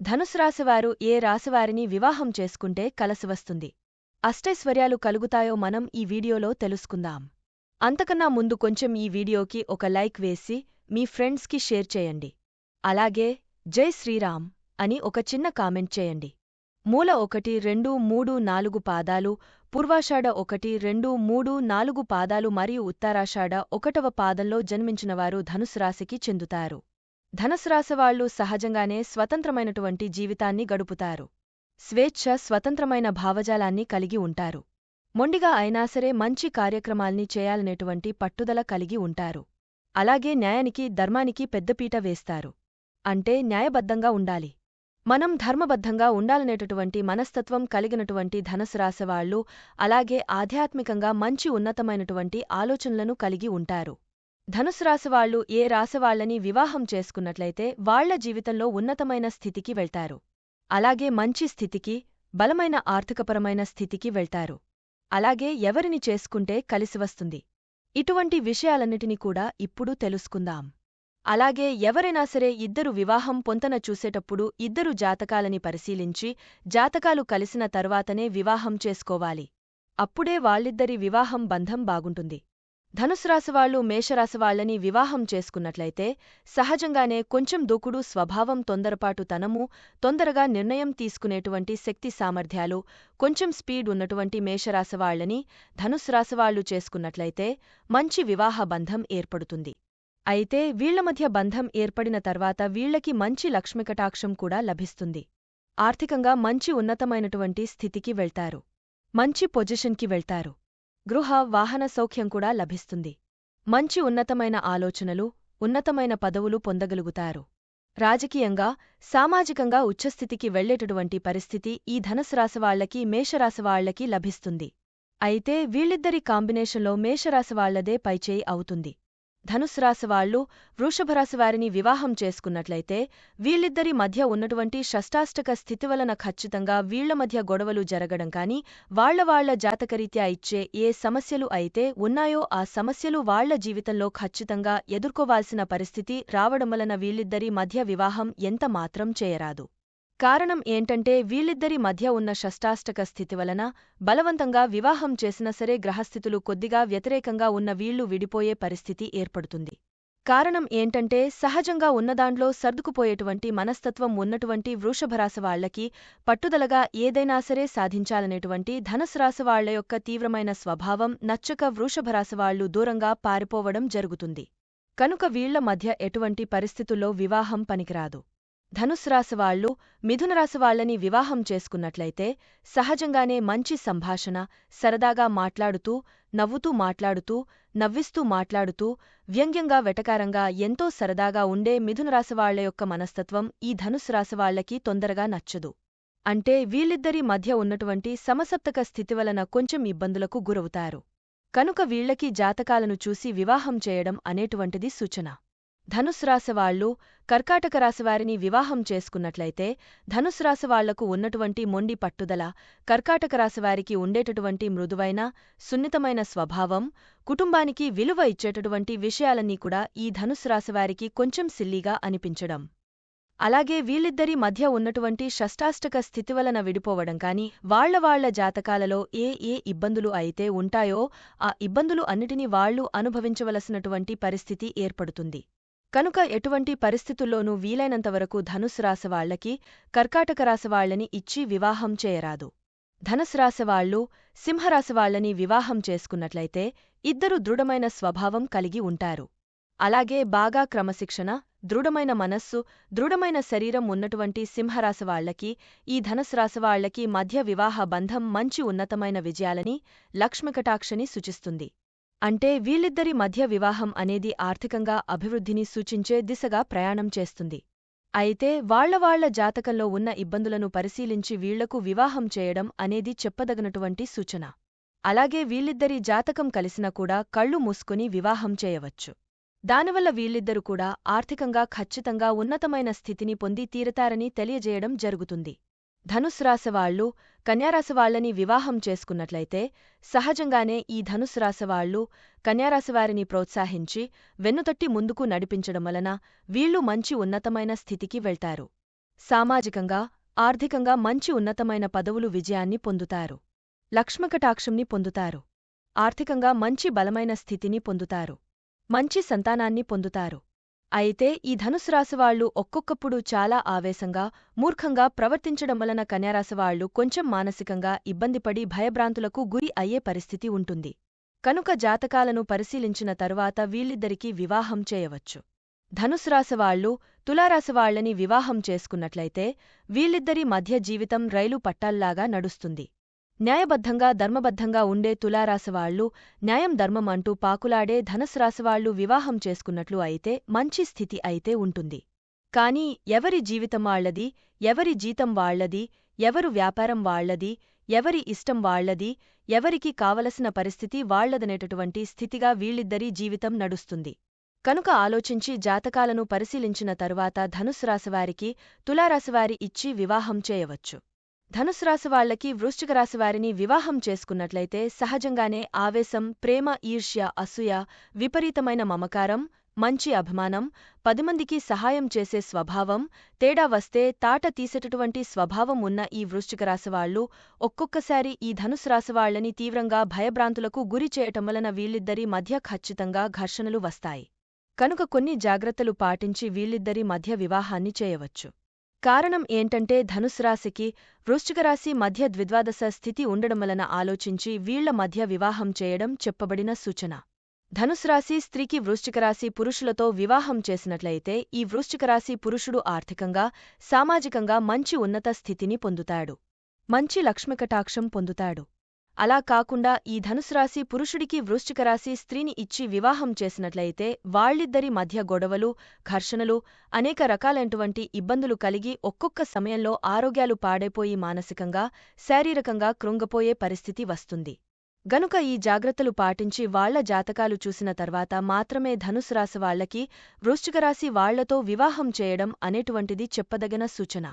ధనుసు రాశివారు ఏ రాశివారిని వివాహం చేసుకుంటే కలసివస్తుంది అష్టైశ్వర్యాలు కలుగుతాయో మనం ఈ వీడియోలో తెలుసుకుందాం. అంతకన్నా ముందు కొంచెం ఈ వీడియోకి ఒక లైక్ వేసి మీ ఫ్రెండ్స్కి షేర్ చేయండి. అలాగే జై శ్రీరామ్ అని ఒక చిన్న కామెంట్ చేయండి. మూల ఒకటి రెండు మూడు నాలుగు పాదాలు పూర్వాషాఢ ఒకటి రెండు మూడు నాలుగు పాదాలు మరియు ఉత్తరాషాఢ ఒకటవ పాదంలో జన్మించినవారు ధనుసు రాశికి చెందుతారు. ధనుసు రాశివాళ్ళు సహజంగానే స్వతంత్రమైనటువంటి జీవితాన్ని గడుపుతారు. స్వేచ్ఛ స్వతంత్రమైన భావజాలాన్ని కలిగి ఉంటారు. మొండిగా అయినా సరే మంచి కార్యక్రమాల్ని చేయాలనేటువంటి పట్టుదల కలిగి ఉంటారు. అలాగే న్యాయానికి ధర్మానికి పెద్దపీట వేస్తారు. అంటే న్యాయబద్ధంగా ఉండాలి. మనం ధర్మబద్ధంగా ఉండాలనేటటువంటి మనస్తత్వం కలిగినటువంటి ధనుసు రాశివాళ్ళు అలాగే ఆధ్యాత్మికంగా మంచి ఉన్నతమైనటువంటి ఆలోచనలను కలిగి ఉంటారు. ధనుసు రాశివాళ్ళు ఏ రాశివాళ్ళని వివాహం చేసుకున్నట్లయితే వాళ్ళ జీవితంలో ఉన్నతమైన స్థితికి వెళ్తారు. అలాగే మంచి స్థితికి బలమైన ఆర్థికపరమైన స్థితికి వెళ్తారు. అలాగే ఎవరిని చేసుకుంటే కలిసివస్తుంది ఇటువంటి విషయాలన్నిటినీ కూడా ఇప్పుడు తెలుసుకుందాం. అలాగే ఎవరైనా సరే ఇద్దరు వివాహం పొంతన చూసేటప్పుడు ఇద్దరు జాతకాలని పరిశీలించి జాతకాలు కలిసిన తర్వాతనే వివాహం చేసుకోవాలి. అప్పుడే వాళ్ళిద్దరి వివాహం బంధం బాగుంటుంది. ధనుసురాశివాళ్ళు మేషరాశివాళ్ళని వివాహం చేసుకున్నట్లయితే సహజంగానే కొంచెం దూకుడు స్వభావం తొందరపాటు తనము తొందరగా నిర్ణయం తీసుకునేటువంటి శక్తి సామర్థ్యాలు కొంచెం స్పీడ్ ఉన్నటువంటి మేషరాశివాళ్ళని ధనుసురాశివాళ్ళు చేసుకున్నట్లయితే మంచి వివాహ బంధం ఏర్పడుతుంది. అయితే వీళ్ళ మధ్య బంధం ఏర్పడిన తర్వాత వీళ్ళకి మంచి లక్ష్మికటాక్షం కూడా లభిస్తుంది. ఆర్థికంగా మంచి ఉన్నతమైనటువంటి స్థితికి వెళ్తారు. మంచి పొజిషన్కి వెళ్తారు. గృహ వాహన సౌఖ్యం కూడా లభిస్తుంది. మంచి ఉన్నతమైన ఆలోచనలు ఉన్నతమైన పదవులు పొందగలుగుతారు. రాజకీయంగా సామాజికంగా ఉచ్చస్థితికి వెళ్ళేటటువంటి పరిస్థితి ఈ ధనుసు రాశివాళ్ళకి మేషరాశివాళ్ళకి లభిస్తుంది. అయితే వీళ్ళిద్దరి కాంబినేషన్లో మేషరాశివాళ్ళదే పైచేయి అవుతుంది. ధనుస్రాశివాళ్ళు వృషభరాశివారిని వివాహం చేసుకున్నట్లయితే వీళ్ళిద్దరి మధ్య ఉన్నటువంటి షష్టాష్టక స్థితి వలన ఖచ్చితంగా వీళ్ళ మధ్య గొడవలు జరగడం కాని వాళ్ళవాళ్ళ జాతకరీత్యా ఇచ్చే ఏ సమస్యలు అయితే ఉన్నాయో ఆ సమస్యలు వాళ్ళ జీవితంలో ఖచ్చితంగా ఎదుర్కోవాల్సిన పరిస్థితి రావడం వలన వీళ్ళిద్దరి మధ్య వివాహం ఎంత మాత్రం చేయరాదు. కారణం ఏంటంటే వీళ్ళిద్దరి మధ్య ఉన్న షష్టాష్టక స్థితి వలన బలవంతంగా వివాహం చేసినా సరే గ్రహస్థితులు కొద్దిగా వ్యతిరేకంగా ఉన్న వీళ్ళు విడిపోయే పరిస్థితి ఏర్పడుతుంది. కారణం ఏంటంటే సహజంగా ఉన్నదాంట్లో సర్దుకుపోయేటువంటి మనస్తత్వం ఉన్నటువంటి వృషభరాశవాళ్ళకి పట్టుదలగా ఏదైనా సరే సాధించాలనేటువంటి ధనసురాశివాళ్ళ యొక్క తీవ్రమైన స్వభావం నచ్చక వృషభరాశవాళ్ళు దూరంగా పారిపోవడం జరుగుతుంది. కనుక వీళ్ళ మధ్య ఎటువంటి పరిస్థితుల్లో వివాహం పనికిరాదు. ధనుస్రాశివాళ్ళు మిథునరాశివాళ్ళని వివాహం చేసుకున్నట్లయితే సహజంగానే మంచి సంభాషణ సరదాగా మాట్లాడుతూ నవ్వుతూ మాట్లాడుతూ నవ్విస్తూ మాట్లాడుతూ వ్యంగ్యంగా వెటకారంగా ఎంతో సరదాగా ఉండే మిథునరాశివాళ్ళ యొక్క మనస్తత్వం ఈ ధనుస్రాశివాళ్ళకి తొందరగా నచ్చదు. అంటే వీళ్ళిద్దరి మధ్య ఉన్నటువంటి సమసప్తక స్థితి వలన కొంచెం ఇబ్బందులకు గురవుతారు. కనుక వీళ్ళకి జాతకాలను చూసి వివాహం చేయడం అనేటువంటిది సూచన. ధనుస్రాశివాళ్ళు కర్కాటక రాశివారిని వివాహం చేసుకున్నట్లయితే ధనుస్రాశివాళ్ళకు ఉన్నటువంటి మొండి పట్టుదల కర్కాటక రాశివారికి ఉండేటటువంటి మృదువైన సున్నితమైన స్వభావం కుటుంబానికి విలువ ఇచ్చేటటువంటి విషయాలన్నీ కూడా ఈ ధనుస్రాశివారికి కొంచెం సిల్లీగా అనిపించడం. అలాగే వీళ్ళిద్దరి మధ్య ఉన్నటువంటి షష్టాష్టక స్థితి వలన విడిపోవడం కాని వాళ్ళవాళ్ళ జాతకాలలో ఏ ఏ ఇబ్బందులు అయితే ఉంటాయో ఆ ఇబ్బందులు అన్నిటినీ వాళ్ళు అనుభవించవలసినటువంటి పరిస్థితి ఏర్పడుతుంది. కనుక ఎటువంటి పరిస్థితుల్లోనూ వీలైనంతవరకు ధనుసు రాశివాళ్ళకి కర్కాటక రాశివాళ్ళని ఇచ్చి వివాహం చేయరాదు. ధనస్రాశివాళ్ళు సింహరాశివాళ్ళని వివాహం చేసుకున్నట్లయితే ఇద్దరు దృఢమైన స్వభావం కలిగి ఉంటారు. అలాగే బాగా క్రమశిక్షణ దృఢమైన మనస్సు దృఢమైన శరీరం ఉన్నటువంటి సింహరాశివాళ్ళకి ఈ ధనస్రాశివాళ్ళకి మధ్య వివాహ బంధం మంచి ఉన్నతమైన విజయాలని లక్ష్మికటాక్షని సూచిస్తుంది. అంటే వీళ్ళిద్దరి మధ్య వివాహం అనేది ఆర్థికంగా అభివృద్ధిని సూచించే దిశగా ప్రయాణం చేస్తుంది. అయితే వాళ్ళవాళ్ళ జాతకంలో ఉన్న ఇబ్బందులను పరిశీలించి వీళ్ళకు వివాహం చేయడం అనేది చెప్పదగినటువంటి సూచన. అలాగే వీళ్ళిద్దరి జాతకం కలిసినా కూడా కళ్ళు మూసుకుని వివాహం చేయవచ్చు. దానివల్ల వీళ్ళిద్దరు కూడా ఆర్థికంగా ఖచ్చితంగా ఉన్నతమైన స్థితిని పొంది తీరతారని తెలియజేయడం జరుగుతుంది. ధనుస్రాశివాళ్ళు కన్యారాశివాళ్ళని వివాహం చేసుకున్నట్లయితే సహజంగానే ఈ ధనుస్రాశివాళ్ళు కన్యారాశివారిని ప్రోత్సహించి వెన్నుతట్టి ముందుకు నడిపించడం వలన వీళ్ళు మంచి ఉన్నతమైన స్థితికి వెళ్తారు. సామాజికంగా ఆర్థికంగా మంచి ఉన్నతమైన పదవులు విజయాన్ని పొందుతారు. లక్ష్మకటాక్షంని పొందుతారు. ఆర్థికంగా మంచి బలమైన స్థితిని పొందుతారు. మంచి సంతానాన్ని పొందుతారు. అయితే ఈ ధనుసు రాశివాళ్ళు ఒక్కొక్కప్పుడు చాలా ఆవేశంగా మూర్ఖంగా ప్రవర్తించడం వలన కన్యారాశివాళ్ళు కొంచెం మానసికంగా ఇబ్బందిపడి భయభ్రాంతులకు గురి అయ్యే పరిస్థితి ఉంటుంది. కనుక జాతకాలను పరిశీలించిన తరువాత వీళ్ళిద్దరికీ వివాహం చేయవచ్చు. ధనుసు రాశివాళ్ళు తులారాశివాళ్ళని వివాహం చేసుకున్నట్లయితే వీళ్ళిద్దరి మధ్య జీవితం రైలు పట్టాల్లాగా నడుస్తుంది. న్యాయబద్ధంగా ధర్మబద్ధంగా ఉండే తులారాశివాళ్ళు న్యాయం ధర్మం అంటూ పాకులాడే ధనుసు వివాహం చేసుకున్నట్లు అయితే మంచి స్థితి అయితే ఉంటుంది. కాని ఎవరి జీవితం వాళ్ళది ఎవరి జీతం వాళ్ళది ఎవరు వ్యాపారం వాళ్ళది ఎవరి ఇష్టం వాళ్ళది ఎవరికి కావలసిన పరిస్థితి వాళ్ళదనేటటువంటి స్థితిగా వీళ్ళిద్దరి జీవితం నడుస్తుంది. కనుక ఆలోచించి జాతకాలను పరిశీలించిన తరువాత ధనుసు రాశివారికి తులారాశివారి ఇచ్చి వివాహం చేయవచ్చు. ధనుసు రాశివాళ్ళకి వృశ్చిక రాశివారిని వివాహం చేసుకున్నట్లయితే సహజంగానే ఆవేశం ప్రేమ ఈర్ష్య అసూయ విపరీతమైన మమకారం మంచి అభిమానం పదిమందికి సహాయం చేసే స్వభావం తేడా వస్తే తాట తీసేటటువంటి స్వభావం ఉన్న ఈ వృశ్చిక రాశివాళ్ళు ఒక్కొక్కసారి ఈ ధనుసు రాశివాళ్ళని తీవ్రంగా భయభ్రాంతులకు గురి చేయటం వలన వీళ్ళిద్దరి మధ్య ఖచ్చితంగా ఘర్షణలు వస్తాయి. కనుక కొన్ని జాగ్రత్తలు పాటించి వీళ్ళిద్దరి మధ్య వివాహాన్ని చేయవచ్చు. కారణం ఏంటంటే ధనుసురాశికి వృశ్చికరాశి మధ్య ద్విద్వాదశ స్థితి ఉండడం వలన ఆలోచించి వీళ్ళ మధ్య వివాహం చేయడం చెప్పబడిన సూచన. ధనుస్రాశి స్త్రీకి వృశ్చికరాశి పురుషులతో వివాహం చేసినట్లయితే ఈ వృశ్చికరాశి పురుషుడు ఆర్థికంగా సామాజికంగా మంచి ఉన్నత స్థితిని పొందుతాడు. మంచి లక్ష్మికటాక్షం పొందుతాడు. అలా కాకుండా ఈ ధనుసురాశి పురుషుడికి వృశ్చికరాశి స్త్రీని ఇచ్చి వివాహం చేసినట్లయితే వాళ్ళిద్దరి మధ్య గొడవలు ఘర్షణలు అనేక రకాలైనటువంటి ఇబ్బందులు కలిగి ఒక్కొక్క సమయంలో ఆరోగ్యాలు పాడైపోయి మానసికంగా శారీరకంగా కృంగపోయే పరిస్థితి వస్తుంది. గనుక ఈ జాగ్రత్తలు పాటించి వాళ్ళ జాతకాలు చూసిన తర్వాత మాత్రమే ధనుసు రాశి వాళ్ళకి వృశ్చికరాశి వాళ్ళతో వివాహం చేయడం అనేటువంటిది చెప్పదగిన సూచన.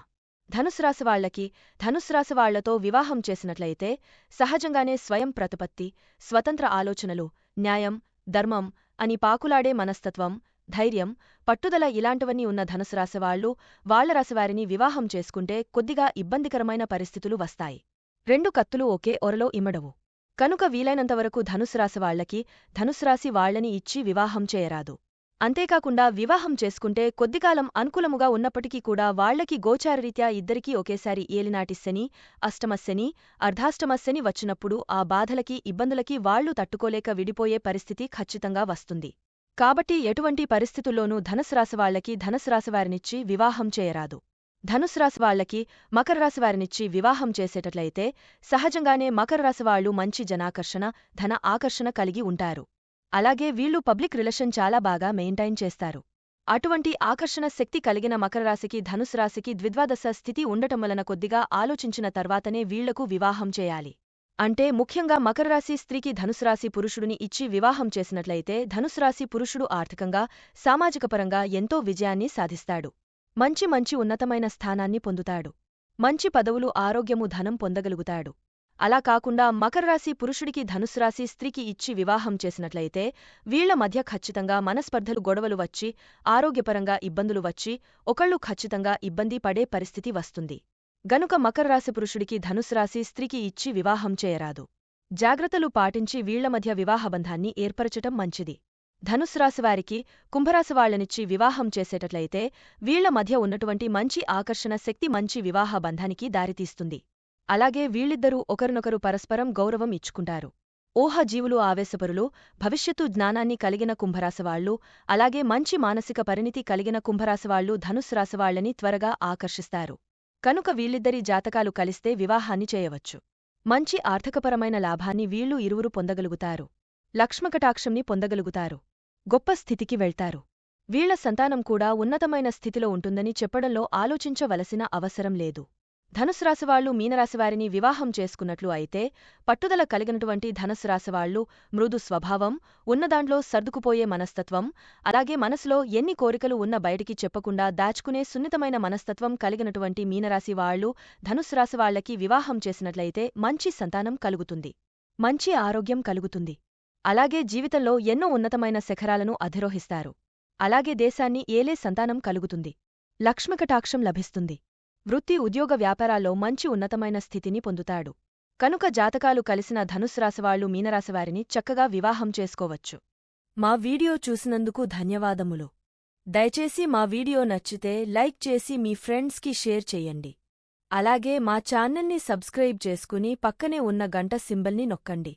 ధనుసు రాశి వాళ్ళకి ధనుసు రాశి వాళ్ళతో వివాహం చేసినట్లయితే సహజంగానే స్వయం ప్రతిపత్తి స్వతంత్ర ఆలోచనలు న్యాయం ధర్మం అని పాకులాడే మనస్తత్వం ధైర్యం పట్టుదల ఇలాంటివన్నీ ఉన్న ధనుసు రాశివాళ్ళు వాళ్ళ రాశివారిని వివాహం చేసుకుంటే కొద్దిగా ఇబ్బందికరమైన పరిస్థితులు వస్తాయి. రెండు కత్తులు ఒకే ఒరలో ఇమ్మడవు. కనుక వీలైనంతవరకు ధనుసు రాశి వాళ్ళకి ధనుసు రాశి వాళ్ళని ఇచ్చి వివాహం చేయరాదు. అంతేకాకుండా వివాహం చేసుకుంటే కొద్దికాలం అనుకూలముగా ఉన్నప్పటికీ కూడా వాళ్ళకి గోచారరీత్యా ఇద్దరికీ ఒకేసారి ఏలినాటి శని అష్టమశని అర్ధాష్టమశని వచ్చినప్పుడు ఆ బాధలకి ఇబ్బందులకి వాళ్ళు తట్టుకోలేక విడిపోయే పరిస్థితి ఖచ్చితంగా వస్తుంది. కాబట్టి ఎటువంటి పరిస్థితుల్లోనూ ధనుసురాశివాళ్ళకి ధనుసురాశివారినిచ్చి వివాహం చేయరాదు. ధనుసురాశివాళ్ళకి మకరరాశివారినిచ్చి వివాహం చేసేటట్లయితే సహజంగానే మకరరాశివాళ్ళు మంచి జనాకర్షణ ధన ఆకర్షణ కలిగి ఉంటారు. అలాగే వీళ్ళు పబ్లిక్ రిలేషన్ చాలా బాగా మెయింటైన్ చేస్తారు. అటువంటి ఆకర్షణ శక్తి కలిగిన మకరరాశికి ధనుసు రాశికి ద్విద్వాదశ స్థితి ఉండటం వలన కొద్దిగా ఆలోచించిన తర్వాతనే వీళ్ళకు వివాహం చేయాలి. అంటే ముఖ్యంగా మకరరాశి స్త్రీకి ధనుసురాశి పురుషుడిని ఇచ్చి వివాహం చేసినట్లయితే ధనుసురాశి పురుషుడు ఆర్థికంగా సామాజికపరంగా ఎంతో విజయాన్ని సాధిస్తాడు. మంచి మంచి ఉన్నతమైన స్థానాన్ని పొందుతాడు. మంచి పదవులు ఆరోగ్యము ధనం పొందగలుగుతాడు. అలా కాకుండా మకర రాశి పురుషుడికి ధనుసురాశి స్త్రీకి ఇచ్చి వివాహం చేసినట్లయితే వీళ్ళ మధ్య ఖచ్చితంగా మనస్పర్ధలు గొడవలు వచ్చి ఆరోగ్యపరంగా ఇబ్బందులు వచ్చి ఒకళ్ళు ఖచ్చితంగా ఇబ్బంది పడే పరిస్థితి వస్తుంది. గనుక మకర రాశి పురుషుడికి ధనుసురాశి స్త్రీకి ఇచ్చి వివాహం చేయరాదు. జాగ్రత్తలు పాటించి వీళ్ళ మధ్య వివాహబంధాన్ని ఏర్పరచటం మంచిది. ధనుసురాశివారికి కుంభరాశివాళ్ళనిచ్చి వివాహం చేసేటట్లయితే వీళ్ళ మధ్య ఉన్నటువంటి మంచి ఆకర్షణ శక్తి మంచి వివాహ బంధానికి దారితీస్తుంది. అలాగే వీళ్ళిద్దరూ ఒకరినొకరు పరస్పరం గౌరవం ఇచ్చుకుంటారు. ఊహజీవులు ఆవేశపరులు భవిష్యత్తు జ్ఞానాన్ని కలిగిన కుంభరాశివాళ్ళు అలాగే మంచి మానసిక పరిణితి కలిగిన కుంభరాశివాళ్ళు ధనుసు రాశివాళ్ళని త్వరగా ఆకర్షిస్తారు. కనుక వీళ్ళిద్దరి జాతకాలు కలిస్తే వివాహాన్ని చేయవచ్చు. మంచి ఆర్థికపరమైన లాభాన్ని వీళ్ళు ఇరువురు పొందగలుగుతారు. లక్ష్మకటాక్షంని పొందగలుగుతారు. గొప్ప స్థితికి వెళ్తారు. వీళ్ళ సంతానం కూడా ఉన్నతమైన స్థితిలో ఉంటుందని చెప్పడంలో ఆలోచించవలసిన అవసరం లేదు. ధనుసు రాశివాళ్ళు మీనరాశివారిని వివాహం చేసుకున్నట్లు అయితే పట్టుదల కలిగినటువంటి ధనుసు రాశివాళ్ళు మృదు స్వభావం ఉన్నదాంట్లో సర్దుకుపోయే మనస్తత్వం అలాగే మనసులో ఎన్ని కోరికలు ఉన్న బయటికి చెప్పకుండా దాచుకునే సున్నితమైన మనస్తత్వం కలిగినటువంటి మీనరాశి వాళ్ళు ధనుసు రాశివాళ్ళకి వివాహం చేసినట్లయితే మంచి సంతానం కలుగుతుంది. మంచి ఆరోగ్యం కలుగుతుంది. అలాగే జీవితంలో ఎన్నో ఉన్నతమైన శిఖరాలను అధిరోహిస్తారు. అలాగే దేశాన్ని ఏలే సంతానం కలుగుతుంది. లక్ష్మకటాక్షం లభిస్తుంది. వృత్తి ఉద్యోగ వ్యాపారాల్లో మంచి ఉన్నతమైన స్థితిని పొందుతాడు. కనుక జాతకాలు కలిసిన ధనుస్రాశివాళ్ళు మీనరాశివారిని చక్కగా వివాహం చేసుకోవచ్చు. మా వీడియో చూసినందుకు ధన్యవాదములు. దయచేసి మా వీడియో నచ్చితే లైక్ చేసి మీ ఫ్రెండ్స్కి షేర్ చేయండి. అలాగే మా ఛానల్ని సబ్స్క్రైబ్ చేసుకుని పక్కనే ఉన్న గంట సింబల్ని నొక్కండి.